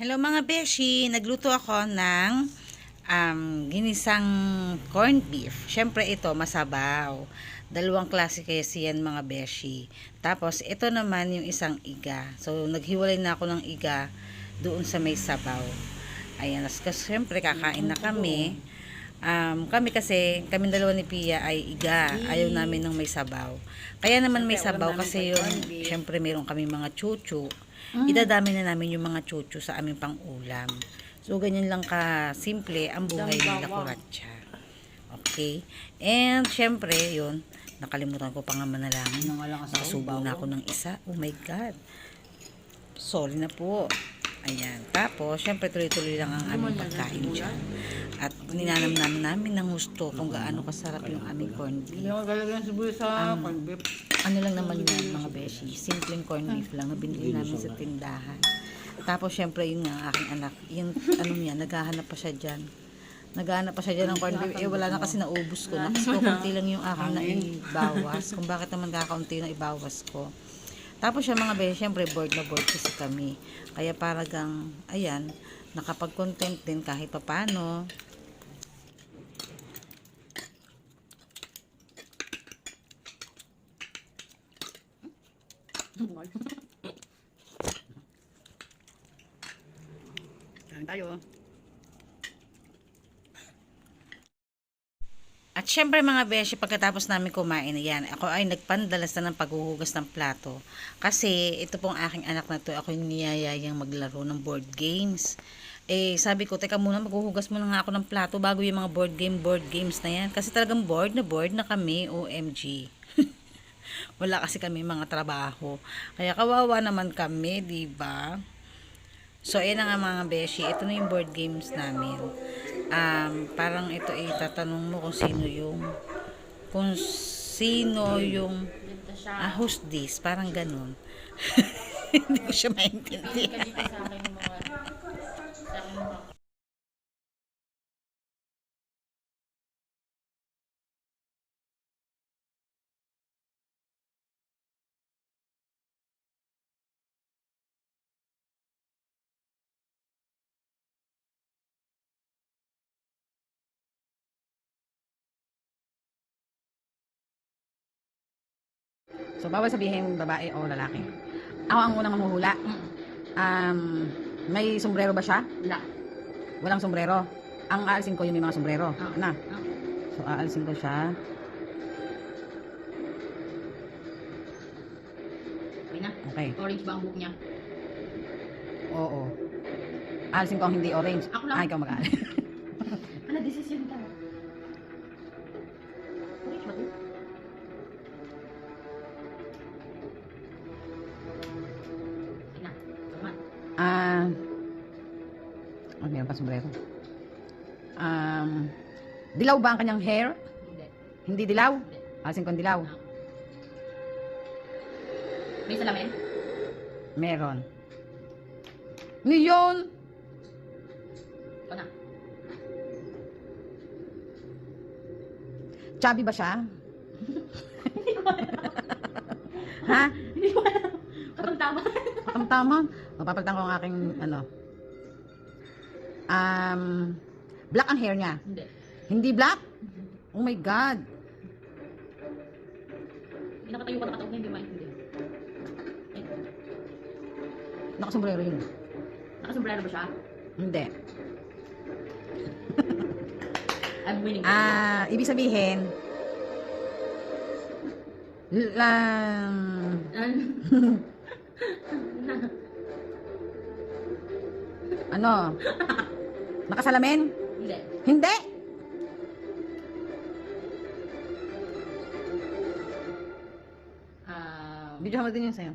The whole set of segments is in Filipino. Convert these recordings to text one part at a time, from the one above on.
Hello mga beshi, nagluto ako ng um, ginisang corned beef. Siyempre ito, masabaw. Dalawang klase kasi yan mga beshi. Tapos ito naman yung isang iga. So naghiwalay na ako ng iga doon sa may sabaw. Ayan, kasi siyempre kakain na kami. Um, kami kasi, kami dalawa ni Pia ay iga. Ayaw namin ng may sabaw. Kaya naman may sabaw kasi yung, siyempre meron kami mga chuchu. Idadami na namin yung mga chuchu sa aming pang-ulam. So, ganyan lang ka simple ang buhay nila kuratsa. Okay? And, syempre, yun, nakalimutan ko pa nga manalangin. Nakasubo na ako ng isa. Oh my God. Sorry na po. Ayan. Tapos, syempre, tuloy-tuloy lang ang aming pagkain dyan. At ninanam namin ng gusto kung gaano kasarap yung aming corned beef. Um. Ano lang naman yan, mga beshi. Simpleng corned beef lang na binili namin sa tindahan. Tapos, syempre, yun nga, aking anak, yung ano niya, naghahanap pa siya dyan. Naghahanap pa siya dyan ng corned beef. Eh, wala na kasi naubos ko na. Kasi kukunti lang yung aking naibawas. Kung bakit naman kakaunti na ibawas ko. Tapos siya mga beshi, syempre, bored na bored kasi kami. Kaya paragang, ayan, nakapag-content din kahit papano. Kain tayo. Syempre mga beshi, pagkatapos namin kumain, yan, ako ay nagpandalas na ng paghuhugas ng plato. Kasi ito pong aking anak na to, ako yung niyayayang maglaro ng board games. Eh, sabi ko, teka muna, maghuhugas muna nga ako ng plato bago yung mga board game, board games na yan. Kasi talagang bored na bored na kami, OMG. Wala kasi kami mga trabaho. Kaya kawawa naman kami, di ba? So, ayan nga mga beshi. Ito na yung board games namin. Um, parang ito ay tatanong mo kung sino yung kung sino yung ah, who's this? Parang ganun. Hindi ko siya maintindihan. So, bawal sabihin babae o lalaki. Ako ang unang mamuhula. Um, may sombrero ba siya? Wala. Walang sombrero. Ang aalisin ko yung may mga sombrero. Ah. Na. Ah. So, aalisin ko siya. Okay na. Okay. Orange ba ang buhok niya? Oo. Aalisin ko ang hindi orange. Ako lang. Ah, ikaw mag-aalis. Ano, decision ka? Oh, meron pa sombrero. Um, dilaw ba ang kanyang hair? Hindi. Hindi dilaw? Hindi. Alisin ko ang dilaw. May salamin? Meron. Ano yun? Ikaw na. Chubby ba siya? ha? Hindi ko alam. Katang-tama. Tama. Mapapalitan ko ang aking, ano. Um, black ang hair niya. Hindi. Hindi black? Oh my God. Nakatayo ka nakatayo na hindi maintindihan. Ay, Nakasombrero yun. nakasombrero ba siya? Hindi. I'm winning. Ah, ibig sabihin, lang, ano, nakasalamin? Hindi. Hindi. Um, Video mo din yun sa'yo.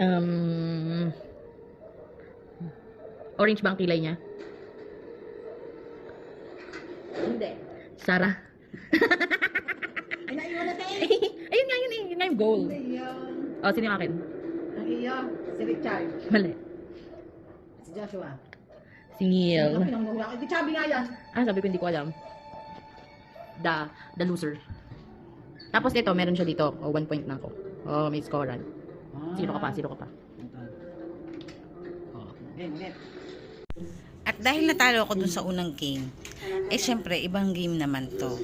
um, orange ba ang kilay niya? Hindi. Sarah. Ay, naiwan na tayo. Ayun nga, yun, yun, yun nga yung goal. Hindi yun. Oh, sino yung akin? Ang iyo, si Richard. Mali. Si Joshua. Si Neil. Ang pinanguhula ko. Di chubby nga yan. Ah, sabi ko hindi ko alam. The, the loser. Tapos ito, meron siya dito. Oh, one point na ako. Oh, may scorean. Zero ka pa, zero ka pa. Oh, game ulit. At dahil natalo ako dun sa unang game, eh syempre, ibang game naman to.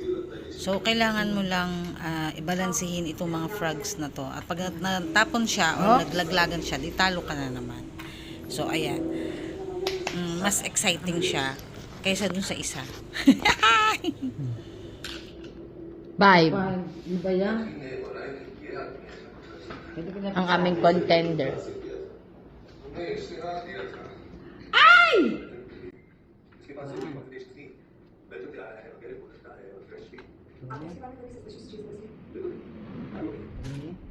So, kailangan mo lang ah, ibalansehin itong mga frogs na to. At pag nat- natapon siya o Oh. naglaglagan siya, di talo ka na naman. So, ayan. Mm, mas exciting siya kaysa dun sa isa. Five. Ano ba yan?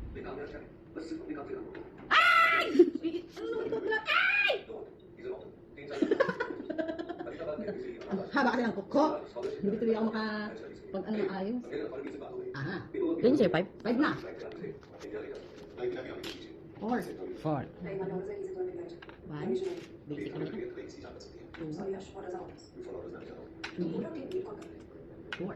Pwede ko na- Ang aming contender. Haba kasi ng kuko. Hindi tuloy ako maka... Pag ano ayos. Aha. Ganyan sa'yo, five? Five na. Four. Four. One. Basic naman ito. Two. Four.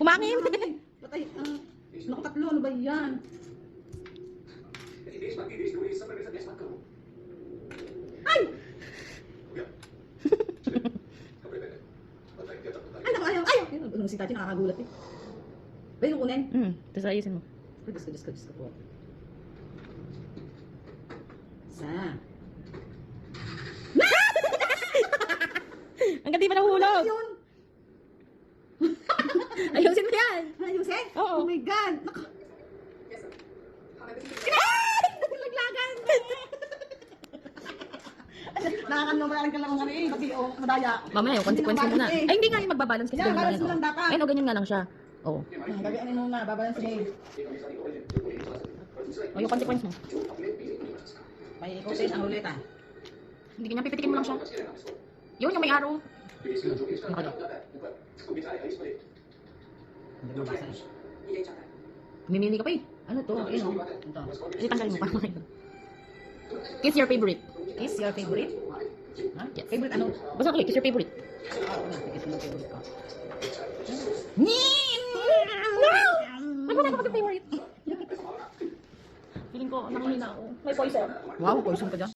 Umangin! Patay. Uh, nakatatlo. Ano ba yan? Ay! Ay, naku, ayaw, ayaw. Ano si Tati, nakakagulat eh. Pwede mo kunin? Hmm, tapos ayusin mo. Ay, Diyos ko, Diyos ko, Diyos ko po. Isa. Ang ganda pa nahulog! Ayun! Ayusin mo yan! Ayusin? Oo. Oh my God! Naku. Laglagan! Nakakanobayaran ka lang ng ano eh. Pati oh, madaya. Mamaya, yung consequence mo na Ay, hindi nga yung magbabalance kasi Yan, ganyan balance mo lang dapat. Ayun, o, ganyan nga lang siya. Oo. Gagawin mo muna, babalan sa game. O, yung consequence mo. May ikutin ang ulit ah. Hindi ganyan, pipitikin mo lang siya. Yun, yung may arrow. Ano ka daw? Hindi mo basa eh. Mimili ka pa eh. Ano to? Ayun oh. Ito. Ay, tanggalin mo makita. Kiss your favorite. Is your favorite? Ha? Yes. Favorite ano? Basta ko, kiss your favorite. Nga, kiss mo favorite ko. Ano na kapag favorite? Feeling ko, nangihina ako. May poison. Wow, poison ka dyan.